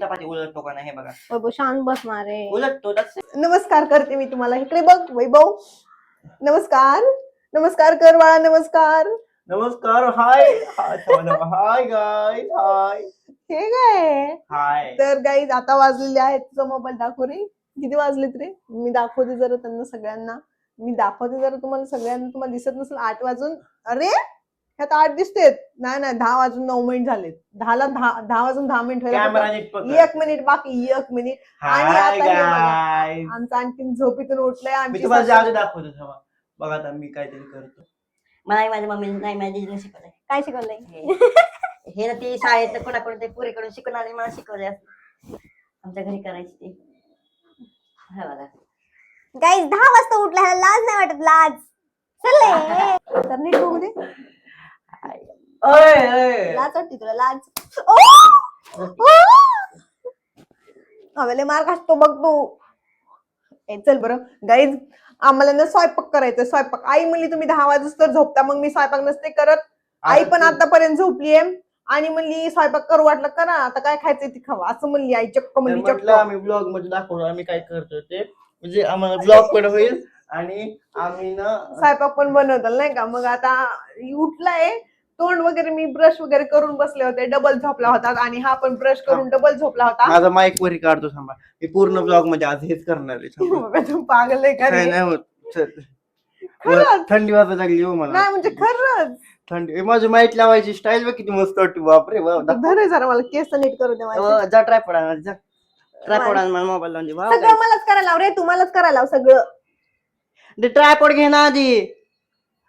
चपाती उलटतो का नाही हे बघा. वैभव शांत बसणार आहे. उलटतो that's it. नमस्कार करते मी तुम्हाला. इकडे बघ वैभव नमस्कार. नमस्कार कर बाळा नमस्कार. नमस्कार हाय हाय गाय हाय हे काय? हाय तर गाईज आता वाजलेले आहेत. तुझा मोबाईल दाखव रे. किती वाजलेत रे? मी दाखवते जरा त्यांना सगळ्यांना. मी दाखवते जरा तुम्हाला सगळ्यांना. तुम्हाला दिसत नसेल आठ वाजून. अरे! ह्यात आठ दिसतेत. नाही नाही दहा वाजून नऊ मिनिट झालेत. दहाला दहा दहा वाजून दहा मिनिट व्हायला एक मिनिट बाकी एक मिनिट. आणि आता हे. गाय आमचं आणखीन झोपेतून उठलंय आमची दाखवतो थांबा. बघा आता मी काहीतरी करतो. मला माझ्या मम्मी नाही माझ्या दीदीने शिकवलंय. काय शिकवलंय? हे ना ती शाळेत कोणाकडून ते पुरेकडून शिकून आले मला शिकवले आमच्या घरी करायची ती. हा बघा. गाईज दहा वाजता उठला लाज नाही वाटत लाज. चल तर नीट बघू दे. ओय, ओय. लाज वाटते तुला लाज. ओ! ओ! आम्हाला मार खातो बघ तू. ए, चल बरं. गाईज आम्हाला ना स्वयंपाक करायचा स्वयंपाक. आई म्हणली तुम्ही दहा वाजता तर झोपता. मग मी स्वयंपाक नसते करत. आई पण आतापर्यंत झोपलीये आणि म्हणली स्वयंपाक करू वाटलं करा. आता काय खायचंय ती खावा. असं म्हणली आई चक्क म्हणली म्हटलं चक्क. आम्ही ब्लॉगमध्ये दाखवतो आम्ही काय करतो ते. म्हणजे आम्हाला ब्लॉग पण होईल. आणि आम्ही ना स्वयंपाक पण बनवताल नाही का? मग आता उठलाय. तोंड वगैरे मी ब्रश वगैरे करून बसले होते डबल झोपला होता आणि हा पण ब्रश करून डबल झोपला होता माझा माईक वरी काढतो थांबा मी पूर्ण ब्लॉगमध्ये आज हेच करणार आहे थांबा. बाबा, तू पागल आहे का काय? नाही होत चल. खरंच? थंडी वाजायला लागली हो मला नाही म्हणजे खरंच थंडी ए, माझी माईट लावायची स्टाईल बघ किती मस्त वाटते बापरे वा धर हे जरा मला केस नीट करू दे माझे. जा ट्राय पडा जा ट्राय पडा मला मोबाईल लावून दे वा, सगळं मलाच करायला लाव रे तुम्हालाच करायला लाव सगळं ते ट्रायपॉड घे ना आधी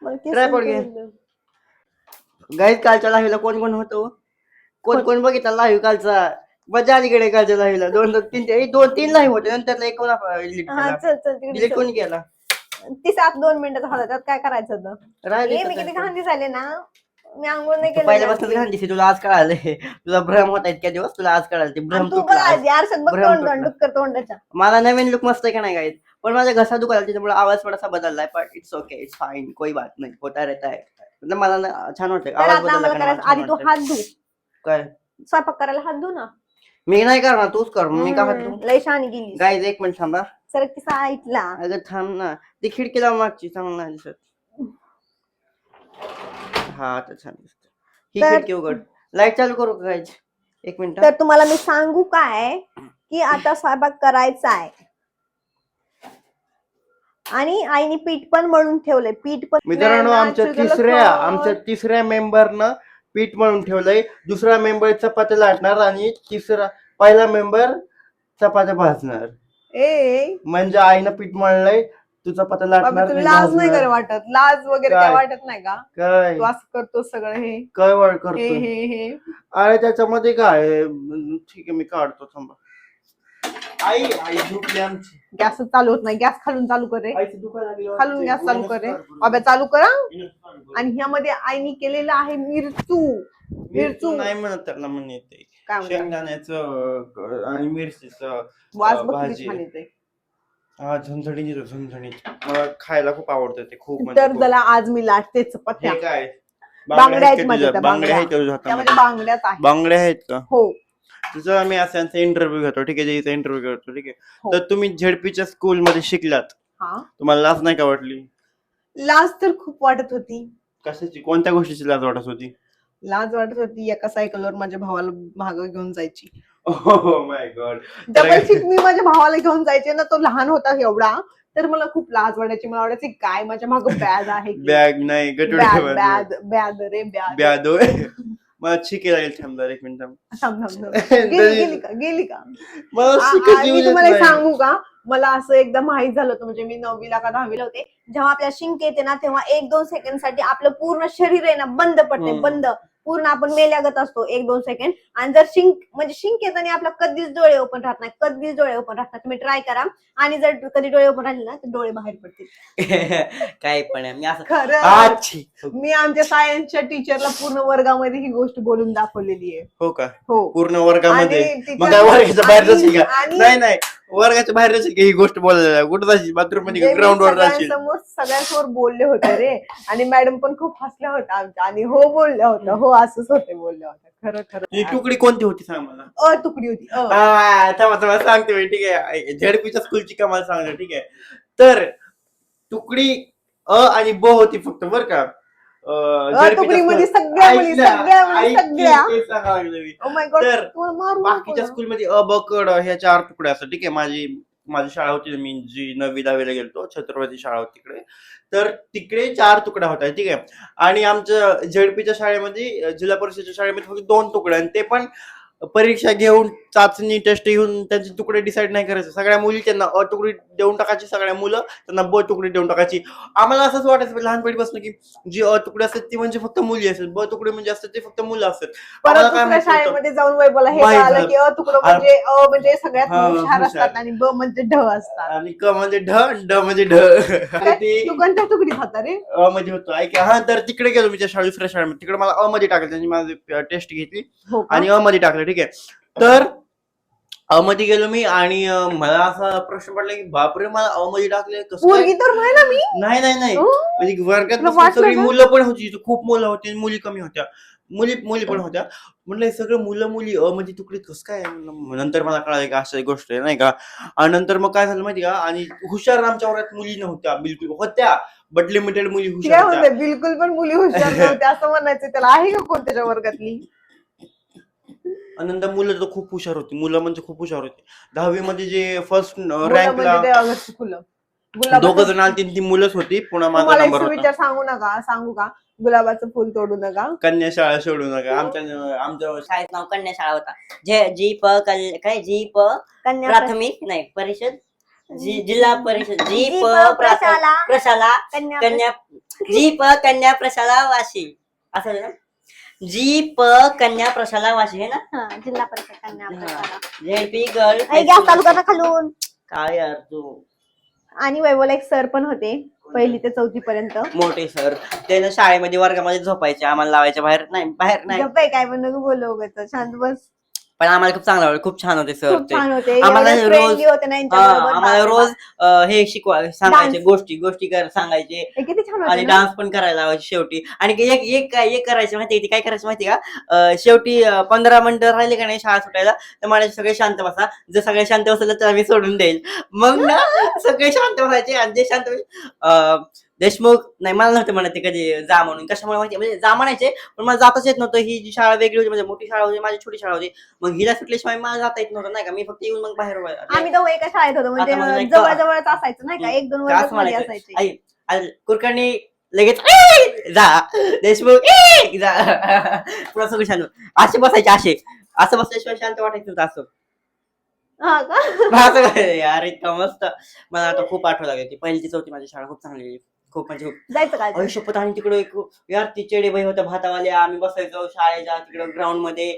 मला केस Tripod नीट घे. दे. गाईज कालच्या लाईव्हला कोण कोण होतो कोण कोण? बघितला लाईव्ह कालचा? मजा आली कडे कालच्या लाईव्हला दोन दोन तीन दोन तीन लाईव्ह होते. नंतर एक कोण हा केला? चल चल डिलीट चल. कोणी केला ती सात दोन मिनिटात होता त्यात काय करायचं होतं? राहिले मी किती घाण दिसायले ना? मी आंघोळ नाही केलं पहिल्यापासून घाण दिसते. तुला आज कळाले तुला भ्रम होता इतक्या दिवस. तुला आज कळाले. ते भ्रम तू बघ तुटला आज. आधी आरशात बघ भ्रम तोंड तुटला. तोंड डुक्कर तोंडाच्या. मला नवीन लुक मस्त आहे का नाही गाईज पण माझा घसा दुखायला त्याच्यामुळे आवाज थोडासा बदललाय but it's okay it's fine कोई बात नाही. होता रहता है. मला ना छान वाटतं तर आवाज आता बदलला आम्हाला का नाही? करायचं? मला आधी तू. हात धु. काय? स्वयंपाक करायला हात धु ना. मी नाही करणार तूच कर. मी का हम्म, लय शहाणी गेली गाईज एक मिनिट थांबा. सर ती साईटला अगं थांब ना. ती खिडकीला मागची चांगलं नाही दिसत. हा आता छान दिसत. ही तर- खिडकी उघड. लाइट चालू करू का गाईज एक मिनिट. तर तुम्हाला मी सांगू काय? की आता स्वयंपाक करायचा आहे आणि आईने पीठ पण मळून ठेवलंय. पीठ पण मित्रांनो आमच्या तिसऱ्या. आमच्या तिसऱ्या मेंबरनं पीठ म्हणून ठेवलंय. दुसरा मेंबर चपात्या लाटणार आणि तिसरा पहिला मेंबर चपात्या भाजणार. ए म्हणजे आईनं पीठ मळलंय तू चपात्या लाटणार तुला लाज नाही. कर वाटत. लाज वगैरे काय? काय? वाटत नाही का? काय? तू असं करतो सगळं हे. काय हे करतो हे हे. अरे त्याच्यामध्ये काय? आहे? ठीक आहे मी काढतो थांबा. आई आई झोपली आमची. गॅस चालू होत नाही. गॅस खालून चालू कर रे. आईचं खालून. गॅस चालू कर रे. बाबा चालू करा आणि ह्यामध्ये आईने केलेलं आहे मिरचू. मिरचू. नाही म्हणत त्याला म्हणे ते. काय म्हणतात शेंगदाण्याचं आणि मिरचीचं वास बघ किती भाजी. छान येते हा झणझणीत झणझणीत. मला खायला खूप आवडतं ते खूप म्हणजे तर खूप. त्याला आज मी लाटते चपात्या हे काय? बांगड्या आहेत का माझ्या? त्या, बांगड्या आहेत का त्यामध्ये? बांगड्याच आहे बांगड्या आहेत का? हो. तुझं आम्ही असं इंटरव्ह्यू घेतो ठीक आहे इथं इंटरव्ह्यू करतो ठीक आहे. हो. तर तुम्ही झेडपीच्या स्कूल मध्ये शिकलात. हा. तुम्हाला लाज नाही का वाटली? लाज तर खूप वाटत होती. कशाची? कोणत्या गोष्टीची लाज वाटत होती? लाज वाटत होती एका सायकलवर माझ्या भावाला माग घेऊन जायची. Oh my god double seat मी माझ्या भावाला घेऊन जायचे ना तो लहान होता एवढा. तर मला खूप लाज वाटायची. मला वाटायची काय माझ्या माग बॅग आहे की? बॅग नाही बॅग गटोडे बॅग बॅग रे बॅग ब्याद मला शिकायला लागेल थांब जरा एक मिनिट थांब. थांब, थांब, थांब. गेली गेली का गेली का मला आ- शिकायची आ- मी तुम्हाला नाही. सांगू का मला असं एकदा माहीत झालं होतं म्हणजे मी नववीला का दहावीला होते जेव्हा आपल्या शिंक येते ना तेव्हा एक दोन सेकंडसाठी आपलं पूर्ण शरीर आहे ना बंद पडते हम्म. बंद पूर्ण आपण मेल्यागत असतो एक दोन सेकंड आणि जर शिंक म्हणजे शिंक येताना आपला कधीच डोळे ओपन राहत नाही कधीच डोळे ओपन राहत नाही तुम्ही ट्राय करा. आणि जर कधी डोळे ओपन राहिले ना तर डोळे बाहेर पडतील. काय पण आहे. मी असं खरं. मी आमच्या सायन्सच्या टीचरला पूर्ण वर्गामध्ये ही गोष्ट बोलून दाखवलेली आहे. हो का? हो. पूर्ण वर्गामध्ये? नाही नाही. वर्गाच्या बाहेर असेल की ही गोष्ट बोलायला कुठं जायची बाथरूम म्हणजे ग्राउंड वर जाशील? सगळ्यांसमोर सगळ्यांसमोर बोलले होते रे. आणि मॅडम पण खूप हसल्या होत्या आमच्या. आणि हो बोलल्या होत्या. हो असंच होते बोलल्या होत्या. खरं खरं. तुकडी कोणती होती सांग मला? अ तुकडी होती. अ. आ, थांबा थांबा सांगते मी ठीक आहे. झेडपीच्या स्कूलची कमाल सांगते ठीक आहे. तर तुकडी अ आणि ब होती फक्त बर का? सगळ्या मुली सगळ्या मुली सगळ्या. गॉड तर तुम्हाला बाकीच्या. स्कूलमध्ये अ ब क ड ह्या चार तुकड्या असतात. ठीक आहे माझी माझी शाळा होती मी जी नववी दहावीला गेलतो छत्रपती शाळा होती तिकडे. तर तिकडे चार तुकड्या होत्या ठीक आहे. आणि आमच्या झेडपीच्या शाळेमध्ये अ, जिल्हा परिषदेच्या शाळेमध्ये फक्त दोन तुकड्या आणि ते पण परीक्षा घेऊन चाचणी टेस्ट घेऊन त्यांचे तुकडे डिसाईड नाही करायचे. सगळ्या मुली त्यांना अ तुकडी देऊन टाकायची सगळ्या मुलं त्यांना ब तुकडी देऊन टाकायची. आम्हाला असंच वाटायचं लहानपणीपासून की जी अ तुकडी असतात ती म्हणजे फक्त मुली असतात ब तुकडी म्हणजे असतात ते फक्त मुलं असतात. परत दुसऱ्या? शाळेमध्ये जाऊन वैभवला हे कळालं. की अ तुकडं म्हणजे अ म्हणजे सगळ्यात हुशार हुशार. असतात आणि ब म्हणजे ढ असतात. आणि क म्हणजे ढ ड म्हणजे ढ. आणि ते तू कोणत्या तुकडीत होता रे? अ मध्ये होतो. ऐक हा तर तिकडे गेलो मी त्या शाळेत दुसऱ्या शाळेमध्ये. तिकडे मला अ मध्ये टाकलं त्यांनी माझी टेस्ट घेतली. हो? आणि अ मध्ये टाकलं ठीक आहे. तर अ मध्ये गेलो मी आणि अ, मला असा प्रश्न पडला की बापरे मला अ मध्ये टाकले कसं काय? पोरगी तर नाही ना मी? नाही नाही नाही. म्हणजे वर्गात तुला बसून वाटलं सगळी का? मुलं पण होती खूप मुलं होती आणि मुली कमी होत्या. मुली मुली पण होत्या. म्हणलं हे सगळं मुलं मुली अ म्हणजे तुकडीत कसं काय? म्हणलं, नंतर मला कळालं का अशा गोष्ट आहे नाही का? आणि नंतर मग काय झालं माहिती का? आणि हुशार आमच्या वर्गात मुली नव्हत्या बिलकुल होत्या. बट लिमिटेड मुली ती हुशार काय होत्या. म्हणते बिलकुल पण मुली हुशार नव्हत्या असं म्हणायचं त्याला. आहे का कोण त्याच्या वर्गातली? आणि नंतर मुलं तर खूप हुशार होती. मुलं म्हणजे खूप हुशार होती. दहावी मध्ये जे फर्स्ट रँकला दोघ जण आली ती मुलंच होती. पुन्हा माझा नंबर होता. सुविचार सांगू नका. सांगू का? गुलाबाचं फुल तोडू नका. कन्या शाळा सोडू नका. आमच्या आमच्या शाळेत नाव कन्या शाळा होता. जे जी प कल- काय? जी प कन्या प्राथमिक नाही परिषद? जी जिल्हा परिषद. जी जी प प्रशाला. प्रशाला. कन्या कन्या जी प कन्या प्रशाला वाशी. असं आहे ना? जी प कन्या प्रशाला वाशी आहे ना? हा, जिल्हा परिषद कन्या. प्रशाला. गर्ल आई, गॅस चालू कर खालून. काय यार तू? आणि वैभवला एक सर पण होते पहिली ते चौथी पर्यंत. मोठे सर. ते ना शाळेमध्ये वर्गामध्ये झोपायचे आम्हाला लावायचे बाहेर. नाही बाहेर नाही. गप्प आहे, काय? पण नको बोलू उगाच. शांत बस. पण आम्हाला खूप चांगलं खूप छान होते सर खूप ते छान होते आम्हाला एवढे रोज- friendly होते ना हा, यांच्याबरोबर. आम्हाला बापरे रोज बाप. अं, हे शिकवा सांगायचे Dance. गोष्टी गोष्टी कर सांगायचे हे किती छान आणि ना? डान्स पण करायला लावायचे शेवटी आणि एक एक काय एक करायचं माहिती ते काय करायचं माहिती का अं, शेवटी पंधरा मिनिटं राहिले का नाही शाळा सुटायला तर मला सगळे शांत बसा जर सगळे शांत बसले तर आम्ही सोडून देईल मग ना सगळे शांत बसायचे आणि जे शांत बस- अं, देशमुख नाही मला नव्हतं म्हणत ते कधी जा म्हणून. कशामुळे माहिती म्हणजे जा म्हणायचे पण मला जाताच येत नव्हतं. ही जी शाळा वेगळी होती म्हणजे मोठी शाळा होती माझी छोटी शाळा होती. मग हिला सुटल्याशिवाय मला जाता येत नव्हतं नाही का? मी फक्त येऊन मग बाहेर आम्ही दोघं एका शाळेत होतो आता मला म्हणजे एक- जवळ जवळच असायचं नाही का? एक दोन वर्षमध्ये म्हणायचं? असायचे. आई आणि कुरकर्णी लगेच "ए!" जा. देशमुख "ए!" जा. पुन्हा सगळं शांत. असे बसायचे असे. असं बसल्याशिवाय शांत वाटायचं नव्हतं असं. हा का? असं. काय यार इतकं मस्त. मला आता खूप आठवण लागली ती पहिली ती चौथी माझी शाळा खूप चांगली. गेली. खूप म्हणजे जायचं काय? आयुष्यपत आणि तिकडे एक यार ती चेडे बाई होत्या भातावाले आम्ही बसायचो शाळेच्या तिकडे ग्राउंडमध्ये.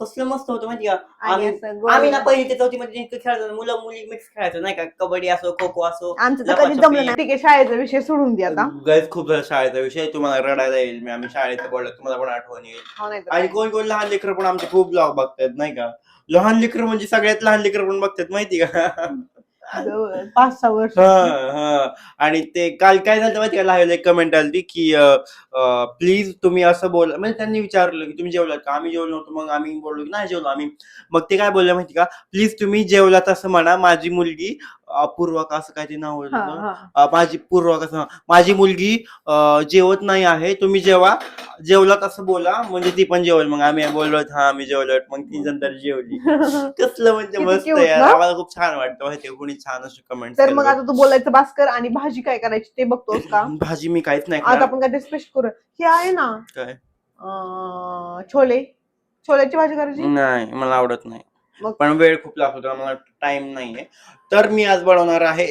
कसलं मस्त होतं माहिती का? आणि आम्ही असं गोल- आम्ही ना पहिली ते चौथी मध्ये खेळायचो. मुलं मुली मिक्स खेळायचो नाही का? कबड्डी असो खो खो असो आमचं तर कधी लपाछपी. जमलं नाही. ठीक आहे शाळेचा विषय सोडून दे आता. गैस खूप झाला शाळेचा विषय. तुम्हाला रडायला येईल. मी आम्ही शाळेत बोललो तुम्हाला पण आठवण येईल. हो नाही तर आणि. कोण कोण लहान लेकर पण आमचे खूप ब्लॉग बघतात नाही का? लहान लेकर म्हणजे सगळ्यात लहान लेकर पण बघतात माहिती का? जवळ पाच सहा वर्ष. हा हा. आणि ते काल काय झालं माहिती का? लावलं एक कमेंट आली की प्लीज तुम्ही असं बोला. म्हणजे त्यांनी विचारलं की तुम्ही जेवलात का? आम्ही जेवलो नव्हतो मग आम्ही बोललो की नाही जेवलो आम्ही. मग ते काय बोलले माहिती का? प्लीज तुम्ही जेवलात असं म्हणा माझी मुलगी अपूर्वा का असं काय ते नाव होतं हा, ना? हा. अ, माझी पूर्वा कसं माझी मुलगी अ, जेवत नाही आहे. तुम्ही जेवा. जेवलात असं बोला. म्हणजे ती पण जेवल. मग आम्ही बोललो हा आम्ही जेवलो मग ती नंतर जेवली. कसलं म्हणजे किती मस्त cute यार. ना? आम्हाला खूप छान वाटतं. माहिती आहे, कोणी छान असे कमेंट तर मग आता तू बोलायचं भास्कर आणि भाजी काय करायची ते बघतोस का? भाजी मी काहीच नाही आज खाणार. आपण काय स्पेशल करू हे आहे ना काय? अं, छोले. छोल्याची भाजी करायची? नाही मला आवडत नाही? पण वेळ खूप लागतो मला टाइम नाहीये तर मी आज बनवणार आहे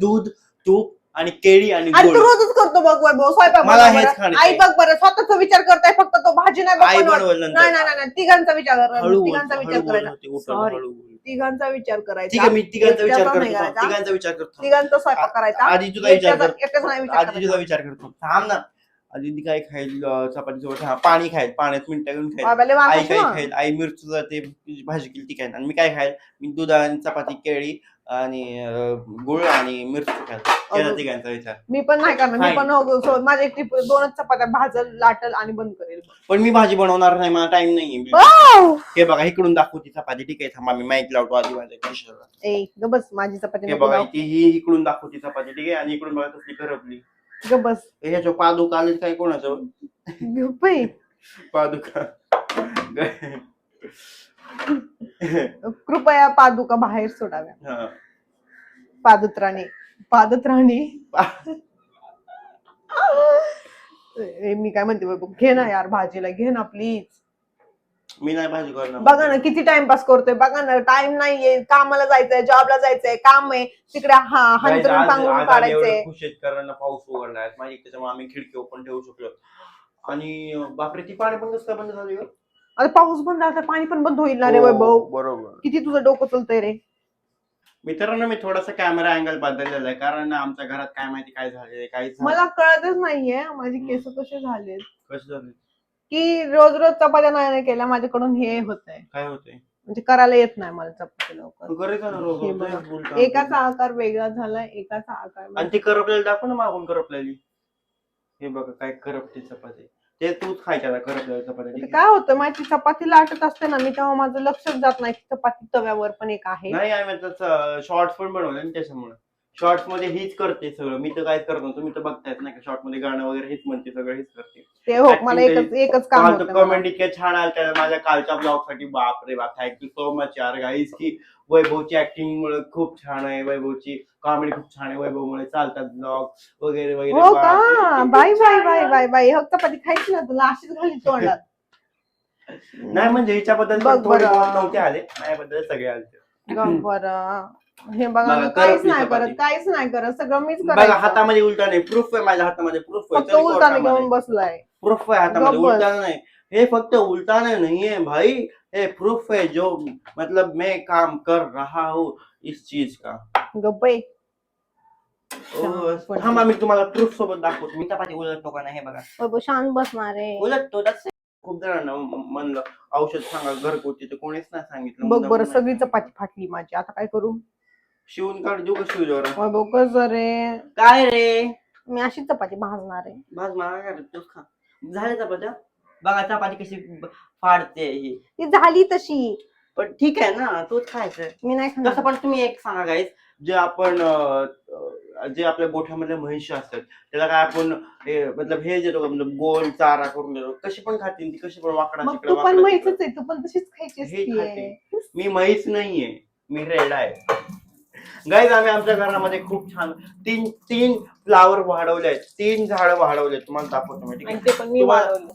दूध तूप आणि केळी आणि आणि तू गोड रोजच करतो बघ वैभव स्वयंपाक मला बनव हेच बरं. खायचं आई. बघ बरं स्वतःचा विचार करताय फक्त तो भाजी नाही बघ आई बनवत. बनवल नाही नाही नाही, नाही तिघांचा विचार कर हळू बोल, तिघांचा हळू विचार बोल करायचा होते, उठव, Sorry. हळू बोल. तिघांचा विचार करायचा ठीक आहे मी तिघांचा विचार एकट्याचा नाही करतो करायचा. तिघांचा विचार करतो तिघांचा स्वयंपाक करायचा आधी तुझा विचार एकट्याचा- करतो एकट्याचा नाही विचार आधी तुझा करायचा. विचार करतो थांब ना आधी काय खाईल अं, चपाती सोबत हा पाणी खाईल पाण्यात मिनिट घेऊन खाईल. आई काय. खाईल आई मिरचीचं ते भाजी केली ती खाईल. आणि मी काय खाईल मी दूध आणि चपाती केळी आणि गुळ आणि मिरची खायचं केला अगं. तिघांचा विचार. मी पण नाही करणार. मी. पण हो- माझ्या एकटी दोनच चपात्या भाजल लाटल आणि बंद करेल पण मी भाजी बनवणार नाही मला टाइम नाही! हे बघा इकडून दाखवती चपाती ठीक आहे? थांबा मी माईक लावतो आधी माझ्या बस माझी चपाती हे बघा ही इकडून दाखवती चपाती ठीक आहे? आणि इकडून बघा कसली करपली. ग बस. ह्याच्या पादुका आले काय कोणाचं? ग बाई. पादुका. कृपया पादुका बाहेर सोडाव्या. हा. पादत्राणे. पादत्राणे. ए, मी काय म्हणते बाबा, घे ना यार भाजीला घे ना प्लीज मी नाही भाजी करणार. बघा ना किती टाइमपास करतोय. बघा ना टाइम नाहीये. कामाला जायचंय जॉबला जायचंय काम आहे. तिकडे हा Guys, हंतरून आज- पांघरून आज आम्ही काढायचंय. एवढे खुश आहेत कारण पाऊस उघडलाय. माझी त्याच्यामुळे आम्ही खिडकी ओपन ठेवू शकलो. आणि अं, बापरे ती पाणी पण कसं काय बंद झाली गं? आता पाऊस बंद झाला तर पाणी पण बंद होईल ना रे हो, वैभव? बरोबर. किती तुझं डोकं चलतंय रे. मित्रांनो मी थोडासा कॅमेरा अँगल बदललेला आहे. कारण आमच्या घरात काय माहिती काय झालं- मला कळतच नाहीये. माझे केस कसे झाले कसं झालं की रोज रोज चपात्या नाही नाही केल्या माझ्याकडून हे होत आहे काय होतंय? म्हणजे करायला येत नाही मला चपाती लवकर. करायचं ना रोज हे रोज, बघा. रोज उलटं. एकाचा आकार वेगळा झालाय एकाचा आकार आणि ती करपलेली दाखव ना मागून करपलेली हे बघा काय करपते चपाती. ते तूच खायच्या आता करपलेल्या आहे? काय होतं माहिती चपाती लाटत असते ना मी तेव्हा माझं लक्षच जात नाही की चपाती तव्यावर पण एक आहे. नाही आम्ही शॉर्ट्स पण बनवले ना त्याच्यामुळे. शॉर्ट्समध्ये हीच करते सगळं. मी तर काहीच करत तुम्ही तर बघतायत नाही का शॉर्टमध्ये गाणं वगैरे हीच म्हणते सगळं हीच करते. ते हो Acting मला एकच एकच काम होतं मला. कमेंट इतके छान आल्या माझ्या कालच्या ब्लॉगसाठी बाप रे बाप थँक्यू सो मच यार गाईज की वैभवची ऍक्टिंग मुळे खूप छान आहे वैभवची कॉमेडी खूप छान आहे वैभव मुळे चालतात ब्लॉग वगैरे वगैरे. हो बाप का? रे, बाय किती बाय छान बाय आहे. बाय बाय. हो चपाती खायची ना तुला अशीच घाली तोंडात. नाही म्हणजे हिच्याबद्दल बघ थोडे बरं. नव्हते आले. माझ्याबद्दल सगळे आले बरं. हे बघा बघा, ना, काहीच करपली नाही चपाती. करत काहीच नाही करत सगळं मीच बघा करायचं. हातामध्ये उलटा नाही प्रूफ आहे माझ्या हातामध्ये प्रूफ आहे. फक्त उलटाने घेऊन बसलाय. प्रूफ आहे हातामध्ये उलटा नहीं. ये फक्त उल्टा नहीं है भाई. ये प्रूफ है जो मतलब मैं काम कर रहा हूँ इस चीज़ का. गप्पे ओ, थांबा मी तुम्हाला प्रूफ सोबत दाखवतो. मी चपाती उलटतो का नाही हे बघा. शांत बसणार आहे उलटतो that's it. खूप जणांना म- म्हणलं औषध सांगा घरगुती तर कोणीच नाही सांगितलं. बघ बरं नाही. सगळी चपाती फाटली माझी. आता काय करू? शिवून काढ देऊ का कसं रे काय रे? मी अशी चपाती भाजणार आहे. बस मला काय रे, तूच खा. झाले चपात्या बघा चपाती कशी ब- फाडते ही. ती झाली तशी. पण ठीक आहे ना तूच खायचं. मी नाही तसं खाणार पण तुम्ही एक सांगा गाईस जे आपण अं, अं, जे आपल्या गोठ्यामधले म्हैशी असतात त्याला काय आपण हे, मतलब हे देतो का मतलब गोल चारा करून देतो कशी पण खातील ती कशी पण वाकडा मग तिकडे तू पण वाकडा म्हैसच. आहे तू पण तशीच खायची हे. खाते. मी म्हैस नाहीये मी रेडा आहे. गाईज आम्ही आमच्या घरामध्ये खूप छान तीन तीन फ्लावर वाढवले आहेत. तीन झाडं वाढवले तुम्हाला दाखवतो मी ठीक आणि आहे ते पण मी तुम्हाला- वाढवलं.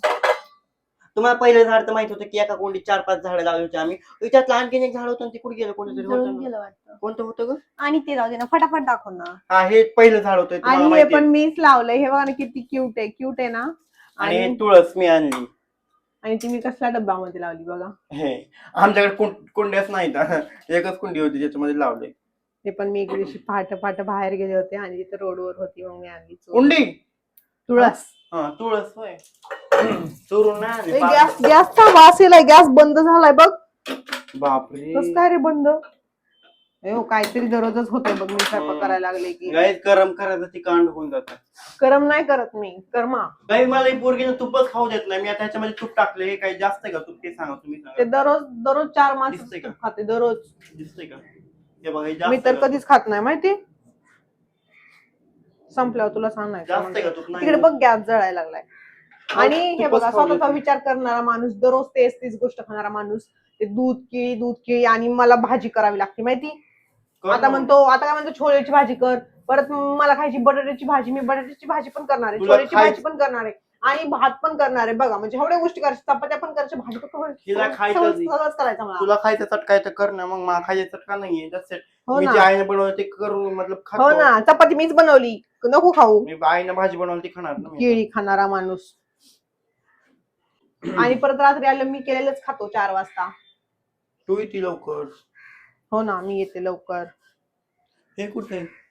तुम्हाला पहिलं झाड तर माहीत होतं की एका कोंडीत चार पाच झाडं लावली होती आम्ही. त्याच्यात आणखीन एक झाड होतं आणि ते कुठे गेलं? कोणतं तरी जळून होतं ना. गेलं वाटतं. कोणतं होतं ग? आणि ते जाऊ दे ना फटाफट दाखव ना. हा हे पहिलं झाड होतं तुम्हाला आणि हे माहिती पण आहे. मीच लावलंय. हे बघा ना किती क्यूट आहे. क्यूट आहे ना? आणि आणि तुळस मी आणली. आणि ती मी कसल्या डब्यामध्ये लावली बघा. हे आमच्याकडे कुं- कुंड्याच नाहीत. एकच कुंडी होती ज्याच्यामध्ये लावले. ते पण मी एक दिवशी पहाटे पहाटे बाहेर गेले होते आणि तिथे रोडवर होती मग मी आणली चोरून. कुंडी तुळस. हा तुळस होय. चोरून नाही आणली. गॅस गॅसचा वास येलाय गॅस बंद झालाय बघ. बापरे. कस काय रे बंद? ए हो काहीतरी दररोजच होतंय बघ मी स्वयंपाक. करायला लागले की. गरम करायचं ती कांड होऊन जात. करम नाही करत मी कर्मा. गाई मला ही पोरगीनं तुपच खाऊ देत नाही. मी आता ह्याच्यामध्ये तूप टाकले हे काही जास्त आहे का? तूप ते सांगा तुम्ही ते सांगा दररोज दररोज चार मास दिसतंय का? खाते दररोज. दिसतंय का? हे बघा हे मी तर? कधीच खात नाही माहिती? संपल्यावर तुला सांगायचं जास्त नाही. तिकडे बघ गॅस जळायला लागलाय. आणि हे खूपच बघा खाऊ स्वतःचा. विचार करणारा माणूस दररोज तेच तीच गोष्ट खाणारा माणूस ते दूध केळी दूध केळी आणि मला भाजी करावी लागते माहिती? कर आता ना. म्हणतो आता काय म्हणतो छोलेची भाजी कर. परत मला खायची बटाट्याची भाजी मी बटाट्याची भाजी पण करणार आहे तुला खाय- भाजी पण करणार आहे. आणि भात पण करणार. आहे बघा म्हणजे एवढ्या गोष्टी करायच्या चपात्या पण करायच्या भाजी पण करायची. तिला खायचं सगळं- नाही. सगळंच करायचं मला. तुला खायचं चटका आहे तर कर ना मग मला खायचं चटका नाहीये. That's it. हो मी ना. जे आईने बनवलं ते करून मतलब हो खातो ना. चपाती मीच बनवली. नको खाऊ. मी आईने भाजी बनवली ती खाणार ना मी. केळी खाणारा माणूस. आणि परत रात्री आलं मी केलेलंच खातो चार वाजता. तू येते लवकर. हो ना मी येते लवकर. हे कुठे?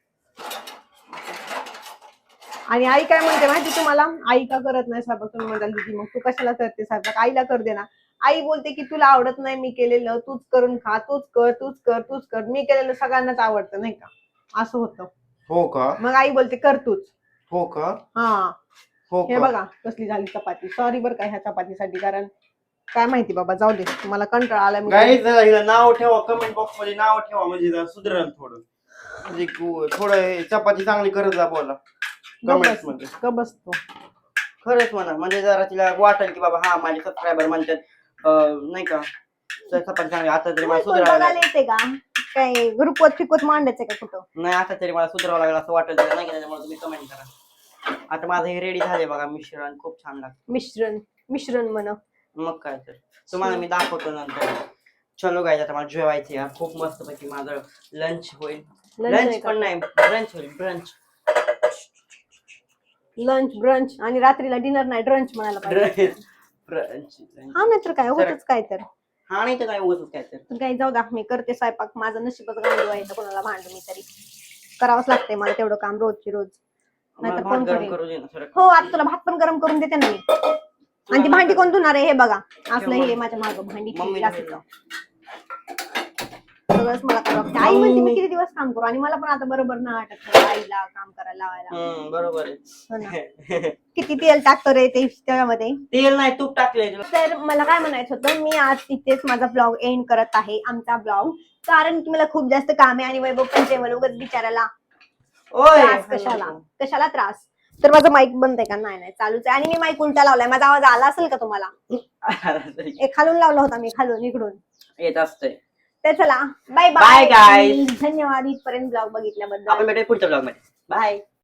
आणि आई काय म्हणते माहिती तुम्हाला? आई का करत नाही स्वयंपाक? तुम्ही म्हणाल दीदी मग तू कशाला करते स्वयंपाक? आईला कर दे ना. आई बोलते की तुला आवडत नाही मी केलेलं तूच करून खा तूच कर तूच कर तूच कर. मी केलेलं सगळ्यांनाच आवडतं नाही का? असं होतं. हो का? मग आई बोलते कर तूच. हो का? हा. हो हे का? बघा कसली झाली चपाती. सॉरी बरं का ह्या चपातीसाठी कारण काय माहिती बाबा जाऊ दे. तुम्हाला कंटाळा आला मी हिला नाव ठेवा कमेंट बॉक्समध्ये नाव ठेवा म्हणजे जरा सुधरेल थोडं. म्हणजे थोडं हे चपाती चांगली करत जा बोला. कमेंट्समध्ये. ग बसतो खरंच म्हणा म्हणजे जरा तिला वाटेल की बाबा हा माझे सबस्क्रायबर म्हणतात अं, नाही का? तर आता तरी मला कोण सुधारावं बघायला लागेल येते का? काय ग्रुपवर फिकवत मांडायचं का कुठं? नाही आता तरी मला सुधारावं लागेल असं वाटेल तर नाही का? त्याच्यामुळे तुम्ही कमेंट करा. आता माझं हे रेडी झाले बघा मिश्रण खूप छान लागतं. मिश्रण मिश्रण म्हण. मग काय तर. तुम्हाला मी दाखवतो नंतर. चलो गायचं आता मला जेवायचं यार खूप मस्त पैकी माझं लंच होईल. लंच पण नाही ब्रंच होईल ब्रंच लंच ब्रंच आणि रात्रीला डिनर नाही ड्रंच म्हणायला पाहिजे. ब्रंच हा मित्र काय होतच काय तर. हा नाही तर काय उगत काय तर. काही जाऊ द्या मी करते स्वयंपाक माझं नशीबच गांडू आहे तर कोणाला भांडू मी तरी. करावंच लागतंय मला तेवढं काम रोजची रोज. नाहीतर कोण करेल? दे हो आता तुला भात पण गरम करून देते ना मी. आणि ती भांडी कोण धुणार आहे हे बघा. असलं हे माझ्या मागं भांडी ठेवली सगळंच मला करावं. आई म्हणते मी किती दिवस काम करू? आणि मला पण आता बरोबर ना वाटत. आईला काम करायला लावायला. हम्म बरोबर हो ना. आहे किती तेल टाकतो रे ते त्यामध्ये तेल नाही तूप टाकलंय तुला. तर मला काय म्हणायचं होतं मी आज इथेच माझा ब्लॉग एंड करत आहे आमचा ब्लॉग. कारण की मला खूप जास्त काम आहे आणि वैभव पण जेवण उगाच बिचारायला ओय. त्रास कशाला? कशाला त्रास? तर माझं माईक बंद आहे का? नाही नाही चालूच आहे. आणि मी माईक उलटा लावलाय. माझा आवाज आला असेल का तुम्हाला? एक खालून लावला होता मी खालून इकडून. येत असतंय. तर चला बाय Bye, guys. धन्यवाद इथपर्यंत ब्लॉग बघितल्याबद्दल. आपण भेटूया पुढच्या ब्लॉगमध्ये. बाय